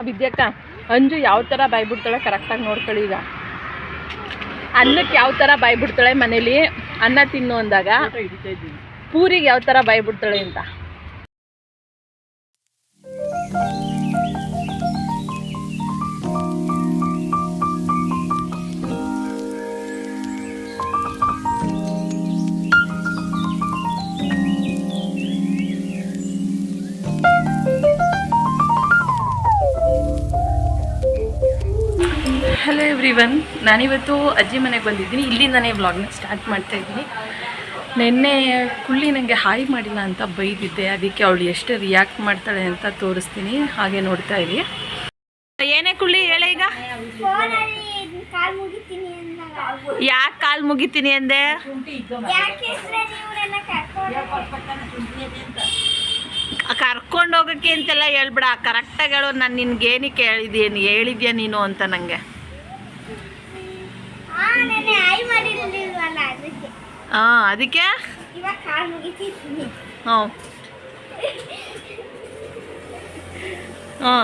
ವಿದ್ಯಕ್ಕ ಅಂಜು ಯಾವ ಥರ ಬಾಯ್ಬಿಡ್ತಾಳೆ ಕರೆಕ್ಟಾಗಿ ನೋಡ್ಕೊಳ್ಳಿ ಈಗ. ಅನ್ನಕ್ಕೆ ಯಾವ ಥರ ಬಾಯ್ಬಿಡ್ತಾಳೆ ಮನೇಲಿ? ಅನ್ನ ತಿನ್ನು ಅಂದಾಗ ಪೂರಿಗೆ ಯಾವ ಥರ ಬಾಯ್ಬಿಡ್ತಾಳೆ ಅಂತ? ಹಲೋ ಎವ್ರಿ ಒನ್ ನಾನಿವತ್ತು ಅಜ್ಜಿ ಮನೆಗೆ ಬಂದಿದ್ದೀನಿ. ಇಲ್ಲಿಂದನೇ ವ್ಲಾಗ್ನ ಸ್ಟಾರ್ಟ್ ಮಾಡ್ತಾ ಇದ್ದೀನಿ. ನಿನ್ನೆ ಕುಳ್ಳಿ ನನಗೆ ಹಾಯ್ ಮಾಡಿಲ್ಲ ಅಂತ ಬೈದಿದ್ದೆ. ಅದಕ್ಕೆ ಅವಳು ಎಷ್ಟು ರಿಯಾಕ್ಟ್ ಮಾಡ್ತಾಳೆ ಅಂತ ತೋರಿಸ್ತೀನಿ. ಹಾಗೆ ನೋಡ್ತಾ ಇರಿ. ಏನೇ ಕುಳ್ಳಿ, ಹೇಳ ಈಗ. ಯಾಕೆ ಕಾಲು ಮುಗಿತೀನಿ ಅಂದೆ? ಕರ್ಕೊಂಡು ಹೋಗಕ್ಕೆ ಅಂತೆಲ್ಲ ಹೇಳ್ಬಿಡ. ಕರೆಕ್ಟಾಗಿ ಹೇಳು. ನಾನು ನಿನ್ಗೆ ಏನಕ್ಕೆ ಹೇಳಿದ್ದೀನಿ ಹೇಳಿದ್ಯಾ ನೀನು ಅಂತ ನನಗೆ ಹಾ ನೆನ್ನೆ ಆಯ್ ಮಾಡಿರ್ಲಿಲ್ವಲ್ಲ ಅದಕ್ಕೆ ಹಾಂ ಅದಕ್ಕೆ? ಹ್ಞೂ. ಹ್ಞೂ.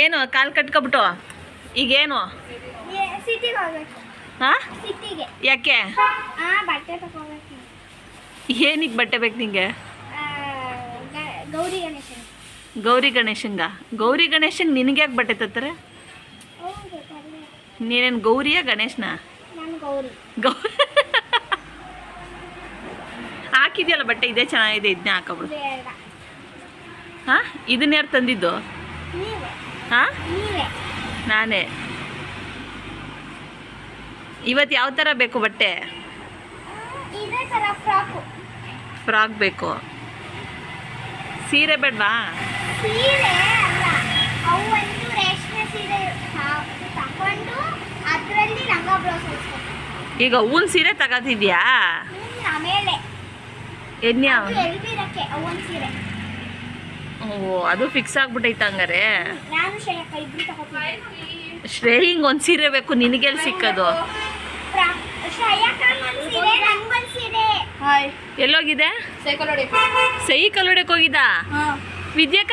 ಏನು ಕಾಲು ಕಟ್ಕೊಬಿಟ್ಟು? ಈಗೇನು? ಹಾಂ ಯಾಕೆ? ಹಾ ಬಟ್ಟೆ ತಗೋಬೇಕು. ಏನಿಗೆ ಬಟ್ಟೆ ಬೇಕು ನಿಂಗೆ? ಗೌರಿ ಗಣೇಶಂಗ ಗೌರಿ ಗಣೇಶಂಗೆ ನಿನಗೆ ಯಾಕೆ ಬಟ್ಟೆ ತತ್ತಾರೆ. ನೀನೇನು ಗೌರಿಯಾ ಗಣೇಶನ? ಗೌರಿ ಗೌ ಹಾಕಿದ್ಯಲ್ಲ ಬಟ್ಟೆ ಇದೇ ಚೆನ್ನಾಗಿದೆ ಇದನ್ನೇ ಹಾಕೊಬಿಡು ಹಾ? ಇದನ್ನ ಯಾರು ತಂದಿದ್ದು? ಹಾಂ? ನಾನೇ. ಇವತ್ತು ಯಾವ ಥರ ಬೇಕು ಬಟ್ಟೆ? ಫ್ರಾಕು. ಬೇಕು. ಸೀರೆ ಬೇಡವಾ? ಈಗ ಹೂವಿನ ಸೀರೆ ತಗೋತಿದ್ಯಾ ಓ ಅದು ಫಿಕ್ಸ್ ಆಗ್ಬಿಟ್ಟೈತೆ ಹಂಗಾರೆ. ಶ್ರೇಯಿಂಗ್ ಒಂದು ಸೀರೆ ಬೇಕು ನಿನಗೆಲ್ಲಿ ಸಿಕ್ಕದು? ಎಲ್ಲೋಗಿದೆ? ಸೈಕಲ್ ಹೊಡಿ ಸಹಿ ಕಲ್ಲೊಡೆಗೆ ಹೋಗಿದ್ದ? ವಿದ್ಯಾಕ ವಿದ್ಯಕ್ಕ?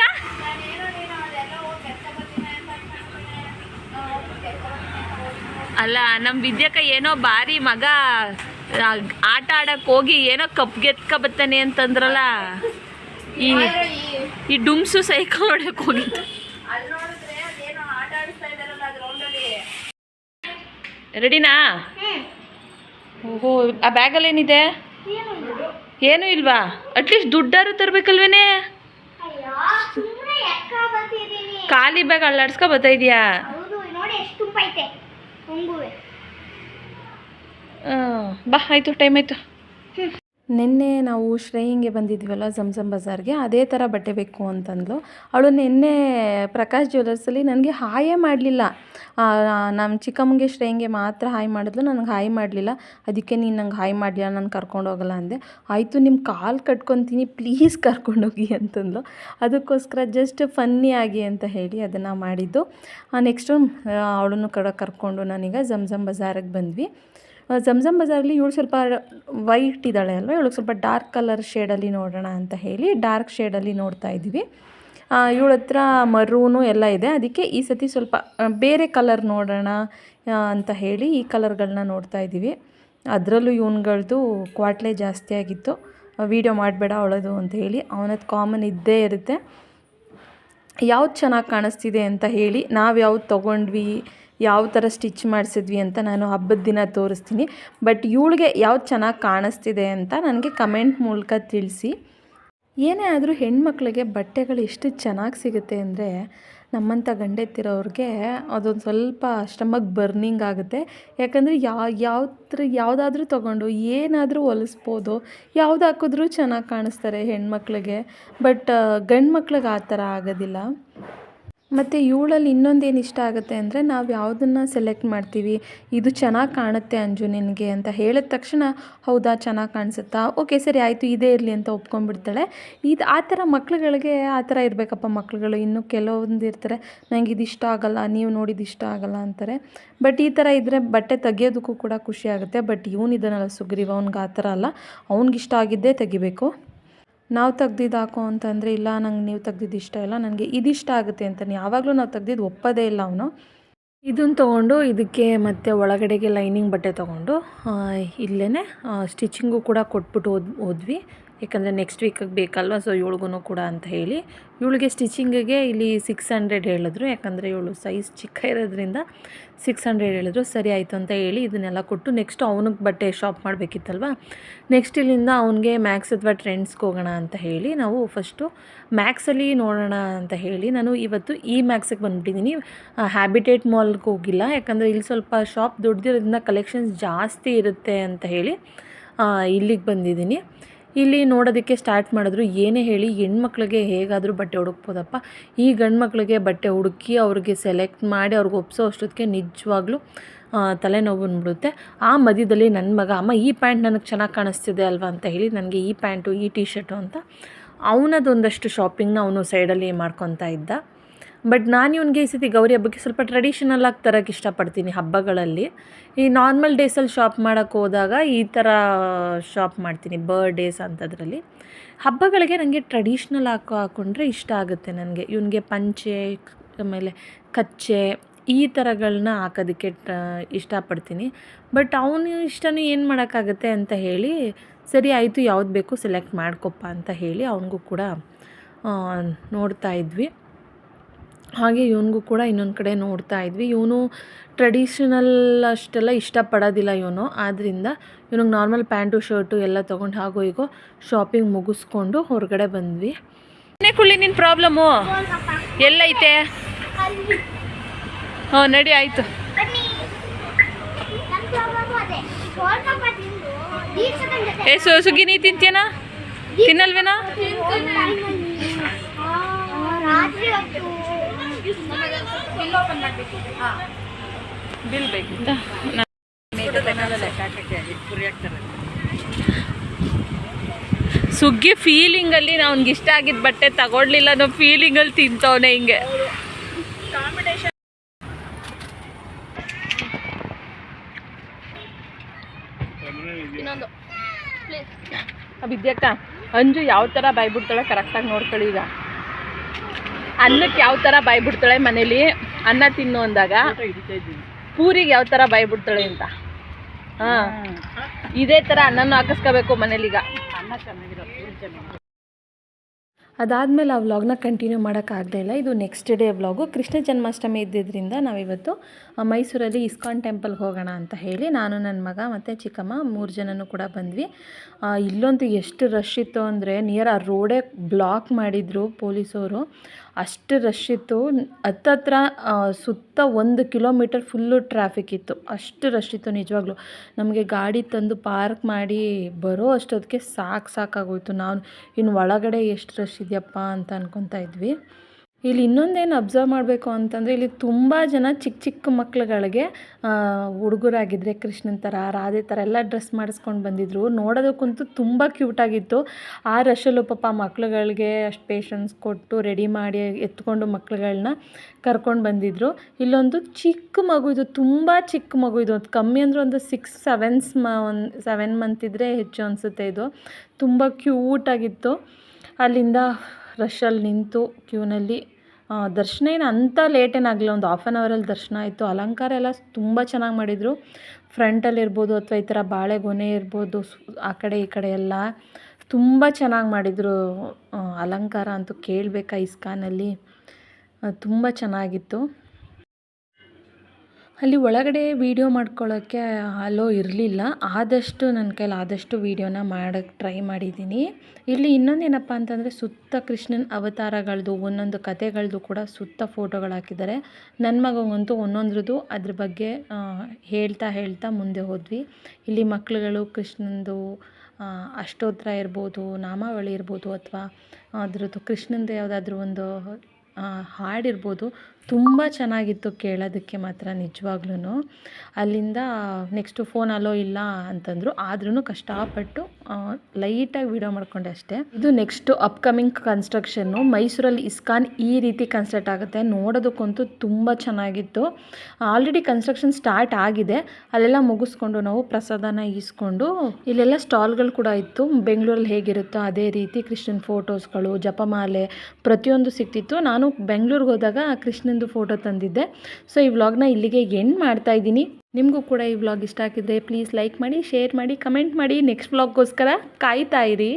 ಅಲ್ಲ ನಮ್ಮ ವಿದ್ಯಕ್ಕ ಏನೋ ಬಾರಿ ಮಗ ಆಟ ಆಡಕ್ಕೆ ಹೋಗಿ ಏನೋ ಕಪ್ ಗೆತ್ಕ ಬತ್ತಾನೆ ಅಂತಂದ್ರಲ್ಲ? ಈ ಈ ಡುಮ್ಸು ಸೈಕಲ್ ಹೊಡಕ್ ಹೋಗಿದ್ದ. ರೆಡಿನಾ? ಓಹೋ, ಆ ಬ್ಯಾಗಲ್ಲಿ ಏನಿದೆ ಏನು ಇಲ್ವಾ? ಅಟ್ಲೀಸ್ಟ್ ದುಡ್ಡಾರು ತರಬೇಕಲ್ವೇನೆ? ಖಾಲಿ ಬ್ಯಾಗ್ ಅಲ್ಲಾಡ್ಸ್ಕೊ ಬರ್ತಾ ಇದೀಯಾ ಹೌದು ನೋಡಿ ಎಷ್ಟು ತುಂಬೈತೆ ಹೊಂಗುವೆ ಬಾ ಆಯಿತು ಟೈಮ್ ಆಯಿತು. ನಿನ್ನೆ ನಾವು ಶ್ರೇಯಿಂಗೆ ಬಂದಿದ್ವಲ್ಲ ಜಮ್ ಬಜಾರ್ಗೆ ಅದೇ ಥರ ಬಟ್ಟೆ ಬೇಕು ಅಂತಂದ್ಲು. ಅವಳು ನಿನ್ನೆ ಪ್ರಕಾಶ್ ಜ್ಯುವೆಲರ್ಸಲ್ಲಿ ನನಗೆ ಹಾಯೇ ಮಾಡಲಿಲ್ಲ. ನಮ್ಮ ಚಿಕ್ಕಮ್ಮಗೆ ಶ್ರೇಯಿಂಗೆ ಮಾತ್ರ ಹಾಯ್ ಮಾಡಿದ್ಲು ನನಗೆ ಹಾಯ್ ಮಾಡಲಿಲ್ಲ. ಅದಕ್ಕೆ ನೀನು ನಂಗೆ ಹಾಯ್ ಮಾಡಲಿಲ್ಲ ನಾನು ಕರ್ಕೊಂಡು ಹೋಗಲ್ಲ ಅಂದೆ. ಆಯಿತು ನಿಮ್ಮ ಕಾಲು ಕಟ್ಕೊತೀನಿ ಪ್ಲೀಸ್ ಕರ್ಕೊಂಡೋಗಿ ಅಂತಂದ್ಲು. ಅದಕ್ಕೋಸ್ಕರ ಜಸ್ಟ್ ಫನ್ನಿ ಆಗಿ ಅಂತ ಹೇಳಿ ಅದನ್ನು ಮಾಡಿದ್ದು. ನೆಕ್ಸ್ಟು ಅವಳನ್ನು ಕಡೆ ಕರ್ಕೊಂಡು ನಾನೀಗ ಜಮ್ ಜಮ್ ಬಜಾರಿಗೆ ಬಂದ್ವಿ. ಜಮ್ ಜಮ್ ಬಜಾರಲ್ಲಿ ಇವಳು ಸ್ವಲ್ಪ ವೈಟ್ ಇದ್ದಾಳೆ ಅಲ್ವಾ? ಇವಳಿಗೆ ಸ್ವಲ್ಪ ಡಾರ್ಕ್ ಕಲರ್ ಶೇಡಲ್ಲಿ ನೋಡೋಣ ಅಂತ ಹೇಳಿ ಡಾರ್ಕ್ ಶೇಡಲ್ಲಿ ನೋಡ್ತಾ ಇದ್ದೀವಿ. ಇವಳ ಹತ್ರ ಮರೂನು ಎಲ್ಲ ಇದೆ. ಅದಕ್ಕೆ ಈ ಸತಿ ಸ್ವಲ್ಪ ಬೇರೆ ಕಲರ್ ನೋಡೋಣ ಅಂತ ಹೇಳಿ ಈ ಕಲರ್ಗಳನ್ನ ನೋಡ್ತಾ ಇದ್ದೀವಿ. ಅದರಲ್ಲೂ ಇವನ್ಗಳದ್ದು ಕ್ವಾಟ್ಲೆ ಜಾಸ್ತಿ ಆಗಿತ್ತು. ವೀಡಿಯೋ ಮಾಡಬೇಡ ಅವಳದು ಅಂತ ಹೇಳಿ. ಅವನದ್ದು ಕಾಮನ್ ಇದ್ದೇ ಇರುತ್ತೆ. ಯಾವ್ದು ಚೆನ್ನಾಗಿ ಕಾಣಿಸ್ತಿದೆ ಅಂತ ಹೇಳಿ ನಾವು ಯಾವ್ದು ತೊಗೊಂಡ್ವಿ ಯಾವ ಥರ ಸ್ಟಿಚ್ ಮಾಡಿಸಿದ್ವಿ ಅಂತ ನಾನು ಹಬ್ಬದ ದಿನ ತೋರಿಸ್ತೀನಿ. ಬಟ್ ಇವಳಿಗೆ ಯಾವ್ದು ಚೆನ್ನಾಗಿ ಕಾಣಿಸ್ತಿದೆ ಅಂತ ನನಗೆ ಕಮೆಂಟ್ ಮೂಲಕ ತಿಳಿಸಿ. ಏನೇ ಆದರೂ ಹೆಣ್ಮಕ್ಳಿಗೆ ಬಟ್ಟೆಗಳು ಎಷ್ಟು ಚೆನ್ನಾಗಿ ಸಿಗುತ್ತೆ ಅಂದರೆ ನಮ್ಮಂಥ ಗಂಡೆತ್ತಿರೋರಿಗೆ ಅದೊಂದು ಸ್ವಲ್ಪ ಸ್ಟಮಕ್ ಬರ್ನಿಂಗ್ ಆಗುತ್ತೆ. ಯಾಕಂದರೆ ಯಾವ ಥರ ಯಾವುದಾದ್ರೂ ತೊಗೊಂಡು ಏನಾದರೂ ಹೊಲಿಸ್ಬೋದು. ಯಾವ್ದು ಹಾಕಿದ್ರೂ ಚೆನ್ನಾಗಿ ಕಾಣಿಸ್ತಾರೆ ಹೆಣ್ಮಕ್ಳಿಗೆ. ಬಟ್ ಗಂಡು ಮಕ್ಳಿಗೆ ಆ ಥರ ಆಗೋದಿಲ್ಲ. ಮತ್ತು ಇವಳಲ್ಲಿ ಇನ್ನೊಂದೇನು ಇಷ್ಟ ಆಗುತ್ತೆ ಅಂದರೆ ನಾವು ಯಾವುದನ್ನು ಸೆಲೆಕ್ಟ್ ಮಾಡ್ತೀವಿ, ಇದು ಚೆನ್ನಾಗಿ ಕಾಣುತ್ತೆ ಅಂಜು ನಿನಗೆ ಅಂತ ಹೇಳಿದ ತಕ್ಷಣ ಹೌದಾ ಚೆನ್ನಾಗಿ ಕಾಣಿಸುತ್ತಾ? ಓಕೆ, ಸರಿ ಆಯಿತು, ಇದೇ ಇರಲಿ ಅಂತ ಒಪ್ಕೊಂಡ್ಬಿಡ್ತಾಳೆ. ಇದು ಆ ಥರ ಮಕ್ಳುಗಳಿಗೆ ಆ ಥರ ಇರಬೇಕಪ್ಪ ಮಕ್ಳುಗಳು, ಇನ್ನು ಕೆಲವೊಂದು ಇರ್ತಾರೆ, ನಂಗೆ ಇದು ಇಷ್ಟ ಆಗಲ್ಲ, ನೀವು ನೋಡಿದ ಇಷ್ಟ ಆಗಲ್ಲ ಅಂತಾರೆ. ಬಟ್ ಈ ಥರ ಇದ್ದರೆ ಬಟ್ಟೆ ತೆಗಿಯೋದಕ್ಕೂ ಕೂಡ ಖುಷಿ ಆಗುತ್ತೆ, ಬಟ್ ಇವನಿದ್ದಾನಲ್ಲ ಸುಗ್ರೀವ, ಅವ್ನಿಗೆ ಆ ಥರ ಅಲ್ಲ ಅವ್ನಿಗಿಷ್ಟ ಆಗಿದ್ದೇ ತೆಗಿಬೇಕು. ನಾವು ತೆಗ್ದಿದ್ದು ಹಾಕೋ ಅಂತಂದರೆ ಇಲ್ಲ, ನಂಗೆ ನೀವು ತೆಗ್ದಿದ್ದು ಇಷ್ಟ ಇಲ್ಲ, ನನಗೆ ಇದಿಷ್ಟ ಆಗುತ್ತೆ ಅಂತಾನೆ ಯಾವಾಗಲೂ ನಾವು ತೆಗ್ದಿದ್ದು ಒಪ್ಪೋದೇ ಇಲ್ಲ ಅವನು. ಇದನ್ನು ತೊಗೊಂಡು ಇದಕ್ಕೆ ಮತ್ತು ಒಳಗಡೆಗೆ ಲೈನಿಂಗ್ ಬಟ್ಟೆ ತೊಗೊಂಡು ಇಲ್ಲೇ ಸ್ಟಿಚಿಂಗು ಕೂಡ ಕೊಟ್ಬಿಟ್ಟು ಹೋದ್, ಹೋದ್ವಿ. ಯಾಕಂದರೆ ನೆಕ್ಸ್ಟ್ ವೀಕಿಗೆ ಬೇಕಲ್ವ? ಸೊ ಇವಳಿಗೂ ಕೂಡ ಅಂತ ಹೇಳಿ. ಇವಳಿಗೆ ಸ್ಟಿಚಿಂಗಿಗೆ ಇಲ್ಲಿ ಸಿಕ್ಸ್ ಹಂಡ್ರೆಡ್ ಹೇಳಿದ್ರು. ಯಾಕಂದರೆ ಇವಳು ಸೈಜ್ ಚಿಕ್ಕ ಇರೋದ್ರಿಂದ ಸಿಕ್ಸ್ ಹಂಡ್ರೆಡ್ ಹೇಳಿದ್ರು. ಸರಿ ಆಯಿತು ಅಂತ ಹೇಳಿ ಇದನ್ನೆಲ್ಲ ಕೊಟ್ಟು ನೆಕ್ಸ್ಟ್ ಅವನಿಗೆ ಬಟ್ಟೆ ಶಾಪ್ ಮಾಡಬೇಕಿತ್ತಲ್ವ? ನೆಕ್ಸ್ಟ್ ಇಲ್ಲಿಂದ ಅವನಿಗೆ ಮ್ಯಾಕ್ಸ್ ಅಥವಾ ಟ್ರೆಂಡ್ಸ್ಗೆ ಹೋಗೋಣ ಅಂತ ಹೇಳಿ ನಾವು ಫಸ್ಟು ಮ್ಯಾಕ್ಸಲ್ಲಿ ನೋಡೋಣ ಅಂತ ಹೇಳಿ ನಾನು ಇವತ್ತು ಈ ಮ್ಯಾಕ್ಸಿಗೆ ಬಂದುಬಿಟ್ಟಿದ್ದೀನಿ ಹ್ಯಾಬಿಟೇಟ್ ಮಾಲ್ಗೆ ಹೋಗಿಲ್ಲ. ಯಾಕಂದರೆ ಇಲ್ಲಿ ಸ್ವಲ್ಪ ಶಾಪ್ ದೊಡ್ಡದಿರೋದ್ರಿಂದ ಕಲೆಕ್ಷನ್ಸ್ ಜಾಸ್ತಿ ಇರುತ್ತೆ ಅಂತ ಹೇಳಿ ಇಲ್ಲಿಗೆ ಬಂದಿದ್ದೀನಿ ಇಲ್ಲಿ ನೋಡೋದಕ್ಕೆ ಸ್ಟಾರ್ಟ್ ಮಾಡಿದ್ರು. ಏನೇ ಹೇಳಿ ಹೆಣ್ಮಕ್ಳಿಗೆ ಹೇಗಾದರೂ ಬಟ್ಟೆ ಹುಡುಕ್ಬೋದಪ್ಪ ಈ ಗಂಡು ಮಕ್ಳಿಗೆ ಬಟ್ಟೆ ಹುಡುಕಿ ಅವ್ರಿಗೆ ಸೆಲೆಕ್ಟ್ ಮಾಡಿ ಅವ್ರಿಗೆ ಒಪ್ಸೋ ಅಷ್ಟೊತ್ತಿಗೆ ನಿಜವಾಗ್ಲೂ ತಲೆನೋವು ಬಿಡುತ್ತೆ ಆ ಮಧ್ಯದಲ್ಲಿ ನನ್ನ ಮಗ, ಅಮ್ಮ, ಈ ಪ್ಯಾಂಟ್ ನನಗೆ ಚೆನ್ನಾಗಿ ಕಾಣಿಸ್ತಿದೆ ಅಲ್ವಾ? ಅಂತ ಹೇಳಿ ನನಗೆ ಈ ಪ್ಯಾಂಟು, ಈ ಟಿ ಶರ್ಟು ಅಂತ ಅವನದೊಂದಷ್ಟು ಶಾಪಿಂಗ್ನ ಅವನು ಸೈಡಲ್ಲಿ ಮಾಡ್ಕೊತಾ ಇದ್ದ. ಬಟ್ ನಾನು ಇವನಿಗೆ ಈ ಸತಿ ಗೌರಿ ಹಬ್ಬಕ್ಕೆ ಸ್ವಲ್ಪ ಟ್ರೆಡಿಷನಲ್ ಆಗಿ ತರೋಕ್ಕೆ ಇಷ್ಟಪಡ್ತೀನಿ ಹಬ್ಬಗಳಲ್ಲಿ. ಈ ನಾರ್ಮಲ್ ಡೇಸಲ್ಲಿ ಶಾಪ್ ಮಾಡೋಕ್ಕೆ ಹೋದಾಗ ಈ ಥರ ಶಾಪ್ ಮಾಡ್ತೀನಿ ಬರ್ಡೇಸ್ ಅಂಥದ್ರಲ್ಲಿ ಹಬ್ಬಗಳಿಗೆ ನನಗೆ ಟ್ರೆಡಿಷ್ನಲ್ ಹಾಕೋ ಹಾಕ್ಕೊಂಡ್ರೆ ಇಷ್ಟ ಆಗುತ್ತೆ ನನಗೆ. ಇವನಿಗೆ ಪಂಚೆ, ಆಮೇಲೆ ಕಚ್ಚೆ ಈ ಥರಗಳನ್ನ ಹಾಕೋದಕ್ಕೆ ಇಷ್ಟಪಡ್ತೀನಿ. ಬಟ್ ಅವನು ಇಷ್ಟನೂ ಏನು ಮಾಡೋಕ್ಕಾಗುತ್ತೆ ಅಂತ ಹೇಳಿ, ಸರಿ ಆಯಿತು, ಯಾವ್ದು ಬೇಕು ಸೆಲೆಕ್ಟ್ ಮಾಡ್ಕೊಪ್ಪ ಅಂತ ಹೇಳಿ ಅವನಿಗೂ ಕೂಡ ನೋಡ್ತಾ ಇದ್ವಿ. ಹಾಗೆ ಇವನಿಗೂ ಕೂಡ ಇನ್ನೊಂದು ಕಡೆ ನೋಡ್ತಾ ಇದ್ವಿ. ಇವನು ಟ್ರೆಡಿಷನಲ್ ಅಷ್ಟೆಲ್ಲ ಇಷ್ಟಪಡೋದಿಲ್ಲ ಇವನು. ಆದ್ದರಿಂದ ಇವನಿಗೆ ನಾರ್ಮಲ್ ಪ್ಯಾಂಟು ಶರ್ಟು ಎಲ್ಲ ತೊಗೊಂಡು ಹಾಗೋ ಈಗ ಶಾಪಿಂಗ್ ಮುಗಿಸ್ಕೊಂಡು ಹೊರಗಡೆ ಬಂದ್ವಿ. ಕುಳ್ಳಿ ನಿನ್ನ ಪ್ರಾಬ್ಲಮ್ಮು ಎಲ್ಲೈತೆ? ಹಾಂ ನಡಿ ಆಯಿತು. ಏ ಸು ಸುಗ್ಗಿ ನೀ ತಿಂತೀಯನಾ ಫೀಲಿಂಗ್ ಅಲ್ಲಿ ಹೊತ್ತು ಬಿಲ್ ಬೇಕಿತ್ತ? ಸುಗ್ಗಿ ಫೀಲಿಂಗಲ್ಲಿ ಅವ್ನಿಗೆ ಇಷ್ಟ ಆಗಿದ್ದ ಬಟ್ಟೆ ತಗೊಳ್ಲಿಲ್ಲ ಅನ್ನೋ ಫೀಲಿಂಗಲ್ಲಿ ತಿಂತವನೆ ಹಿಂಗೆ. ವಿದ್ಯಕ್ಕ ಅಂಜು ಯಾವ ಥರ ಬೈಬಿಡ್ತಾಳೆ ಬಿಡ್ತಾಳೆ ಕರೆಕ್ಟಾಗಿ ನೋಡ್ಕೊಳ್ಳಿ ಈಗ. ಅನ್ನಕ್ಕೆ ಯಾವ ಥರ ಬಾಯ್ ಬಿಡ್ತಾಳೆ ಮನೇಲಿ? ಅನ್ನ ತಿನ್ನು ಅಂದಾಗ ಪೂರಿಗೆ ಯಾವ ಥರ ಬಾಯ್ ಬಿಡ್ತಾಳೆ ಅಂತ? ಹಾಂ. ಇದೇ ಥರ ಅನ್ನನೂ ಹಾಕಿಸ್ಕೋಬೇಕು ಮನೇಲೀಗ ಅದಾದಮೇಲೆ ಆ ವ್ಲಾಗ್ನ ಕಂಟಿನ್ಯೂ ಮಾಡೋಕ್ಕಾಗದೇ ಇಲ್ಲ. ಇದು next day vlog Krishna Janmashtami ಇದ್ದಿದ್ದರಿಂದ ನಾವಿವತ್ತು ಮೈಸೂರಲ್ಲಿ ಇಸ್ಕಾನ್ ಟೆಂಪಲ್ಗೆ ಹೋಗೋಣ ಅಂತ ಹೇಳಿ ನಾನು ನನ್ನ ಮಗ ಮತ್ತು ಚಿಕ್ಕಮ್ಮ ಮೂರು ಜನನೂ ಕೂಡ ಬಂದ್ವಿ. ಇಲ್ಲಂತೂ ಎಷ್ಟು ರಶ್ ಇತ್ತು ಅಂದರೆ ನಿಯರ್ ಆ ರೋಡೇ ಬ್ಲಾಕ್ ಮಾಡಿದರು ಪೊಲೀಸವರು ಅಷ್ಟು ರಶ್ ಇತ್ತು. ಹತ್ತತ್ರ ಸುತ್ತ ಒಂದು ಕಿಲೋಮೀಟರ್ ಫುಲ್ಲು ಟ್ರಾಫಿಕ್ ಇತ್ತು. ಅಷ್ಟು ರಶ್ ಇತ್ತು ನಿಜವಾಗ್ಲೂ. ನಮಗೆ ಗಾಡಿ ತಂದು ಪಾರ್ಕ್ ಮಾಡಿ ಬರೋ ಅಷ್ಟೊತ್ತಿಗೆ ಸಾಕು ಸಾಕಾಗೋಯ್ತು. ನಾನು ಇನ್ನು ಒಳಗಡೆ ಎಷ್ಟು ರಶ್ ಇದೆಯಪ್ಪ ಅಂತ ಅನ್ಕೊತಾ ಇದ್ವಿ. ಇಲ್ಲಿ ಇನ್ನೊಂದೇನು ಅಬ್ಸರ್ವ್ ಮಾಡಬೇಕು ಅಂತಂದರೆ ಇಲ್ಲಿ ತುಂಬ ಜನ ಚಿಕ್ಕ ಚಿಕ್ಕ ಮಕ್ಕಳುಗಳಿಗೆ ಹುಡುಗರಾಗಿದ್ದರೆ ಕೃಷ್ಣನ ಥರ ರಾಧೆ ಥರ ಎಲ್ಲ ಡ್ರೆಸ್ ಮಾಡಿಸ್ಕೊಂಡು ಬಂದಿದ್ರು. ನೋಡೋದಕ್ಕಂತೂ ತುಂಬ ಕ್ಯೂಟಾಗಿತ್ತು ಆ ರಶಲ್ಲೂ ಪಾಪ ಮಕ್ಳುಗಳಿಗೆ ಅಷ್ಟು ಪೇಷನ್ಸ್ ಕೊಟ್ಟು ರೆಡಿ ಮಾಡಿ ಎತ್ಕೊಂಡು ಮಕ್ಳುಗಳನ್ನ ಕರ್ಕೊಂಡು ಬಂದಿದ್ರು. ಇಲ್ಲೊಂದು ಚಿಕ್ಕ ಮಗು ಇದು, ತುಂಬ ಚಿಕ್ಕ ಮಗು ಇದು. ಕಮ್ಮಿ ಅಂದರೆ ಒಂದು ಸಿಕ್ಸ್ ಸೆವೆನ್ಸ್ ಮ, ಒಂದು ಸೆವೆನ್ ಮಂತ್ ಇದ್ದರೆ ಹೆಚ್ಚು ಅನಿಸುತ್ತೆ ಇದು. ತುಂಬ ಕ್ಯೂಟಾಗಿತ್ತು ಅಲ್ಲಿಂದ ರಶಲ್ಲಿ ನಿಂತು ಕ್ಯೂನಲ್ಲಿ ದರ್ಶನ ಏನು ಅಂಥ ಲೇಟ್ ಏನಾಗಲಿಲ್ಲ ಒಂದು ಹಾಫ್ ಆನ್ ಅವರಲ್ಲಿ ದರ್ಶನ ಆಯಿತು. ಅಲಂಕಾರ ಎಲ್ಲ ತುಂಬ ಚೆನ್ನಾಗಿ ಮಾಡಿದರು. ಫ್ರಂಟಲ್ಲಿ ಇರ್ಬೋದು ಅಥವಾ ಈ ಥರ ಬಾಳೆಗೊನೆ ಇರ್ಬೋದು ಆ ಕಡೆ ಈ ಕಡೆ ಎಲ್ಲ ತುಂಬ ಚೆನ್ನಾಗಿ ಮಾಡಿದರು. ಅಲಂಕಾರ ಅಂತೂ ಕೇಳಬೇಕಾ ಇಸ್ಕಾನಲ್ಲಿ ತುಂಬ ಚೆನ್ನಾಗಿತ್ತು. ಅಲ್ಲಿ ಒಳಗಡೆ ವೀಡಿಯೋ ಮಾಡ್ಕೊಳ್ಳೋಕ್ಕೆ ಅಲೋ ಇರಲಿಲ್ಲ. ಆದಷ್ಟು ನನ್ನ ಕೈಲಿ ಆದಷ್ಟು ವೀಡಿಯೋನ ಮಾಡೋಕ್ಕೆ ಟ್ರೈ ಮಾಡಿದ್ದೀನಿ ಇಲ್ಲಿ ಇನ್ನೊಂದೇನಪ್ಪ ಅಂತಂದರೆ ಸುತ್ತ ಕೃಷ್ಣನ ಅವತಾರಗಳದ್ದು ಒಂದೊಂದು ಕಥೆಗಳದ್ದು ಕೂಡ ಸುತ್ತ ಫೋಟೋಗಳು ಹಾಕಿದ್ದಾರೆ. ನನ್ನ ಮಗಂಗಂತೂ ಒಂದೊಂದ್ರದ್ದು ಅದ್ರ ಬಗ್ಗೆ ಹೇಳ್ತಾ ಹೇಳ್ತಾ ಮುಂದೆ ಹೋದ್ವಿ. ಇಲ್ಲಿ ಮಕ್ಕಳುಗಳು ಕೃಷ್ಣನದು ಅಷ್ಟೋತ್ರ ಇರ್ಬೋದು, ನಾಮಾವಳಿ ಇರ್ಬೋದು ಅಥವಾ ಅದ್ರದ್ದು ಕೃಷ್ಣಂದು ಯಾವುದಾದ್ರೂ ಒಂದು ಹಾಡಿರ್ಬೋದು ತುಂಬ ಚೆನ್ನಾಗಿತ್ತು ಕೇಳೋದಕ್ಕೆ ಮಾತ್ರ ನಿಜವಾಗ್ಲೂ ಅಲ್ಲಿಂದ ನೆಕ್ಸ್ಟು ಫೋನ್ ಅಲೋ ಇಲ್ಲ ಅಂತಂದರು ಆದ್ರೂ ಕಷ್ಟಪಟ್ಟು ಲೈಟಾಗಿ ವಿಡಿಯೋ ಮಾಡಿಕೊಂಡೆ ಅಷ್ಟೇ. ಇದು ನೆಕ್ಸ್ಟು ಅಪ್ಕಮಿಂಗ್ ಕನ್ಸ್ಟ್ರಕ್ಷನ್ನು ಮೈಸೂರಲ್ಲಿ ಇಸ್ಕಾನ್ ಈ ರೀತಿ ಕನ್ಸ್ಟ್ರಕ್ಟ್ ಆಗುತ್ತೆ. ನೋಡೋದಕ್ಕಂತೂ ತುಂಬ ಚೆನ್ನಾಗಿತ್ತು. ಆಲ್ರೆಡಿ ಕನ್ಸ್ಟ್ರಕ್ಷನ್ ಸ್ಟಾರ್ಟ್ ಆಗಿದೆ. ಅಲ್ಲೆಲ್ಲ ಮುಗಿಸ್ಕೊಂಡು ನಾವು ಪ್ರಸಾದನ ಈಸ್ಕೊಂಡು, ಇಲ್ಲೆಲ್ಲ ಸ್ಟಾಲ್ಗಳು ಕೂಡ ಇತ್ತು. ಬೆಂಗಳೂರಲ್ಲಿ ಹೇಗಿರುತ್ತೋ ಅದೇ ರೀತಿ ಕೃಷ್ಣನ್ ಫೋಟೋಸ್ಗಳು ಜಪಮಾಲೆ ಪ್ರತಿಯೊಂದು ಸಿಕ್ತಿತ್ತು. ನಾನು ಬೆಂಗಳೂರಿಗೆ ಹೋದಾಗ ಕೃಷ್ಣಂದು ಫೋಟೋ ತಂದಿದ್ದೆ. ಸೊ ಈ ವ್ಲಾಗ್ನ ಇಲ್ಲಿಗೆ ಎಂಡ್ ಮಾಡ್ತಾ ಇದ್ದೀನಿ. ನಿಮಗೂ ಕೂಡ ಈ ವ್ಲಾಗ್ ಇಷ್ಟ ಆಗಿದೆ ಪ್ಲೀಸ್ ಲೈಕ್ ಮಾಡಿ ಶೇರ್ ಮಾಡಿ ಕಮೆಂಟ್ ಮಾಡಿ. ನೆಕ್ಸ್ಟ್ ವ್ಲಾಗ್ಗೋಸ್ಕರ ಕಾಯ್ತಾ ಇರಿ.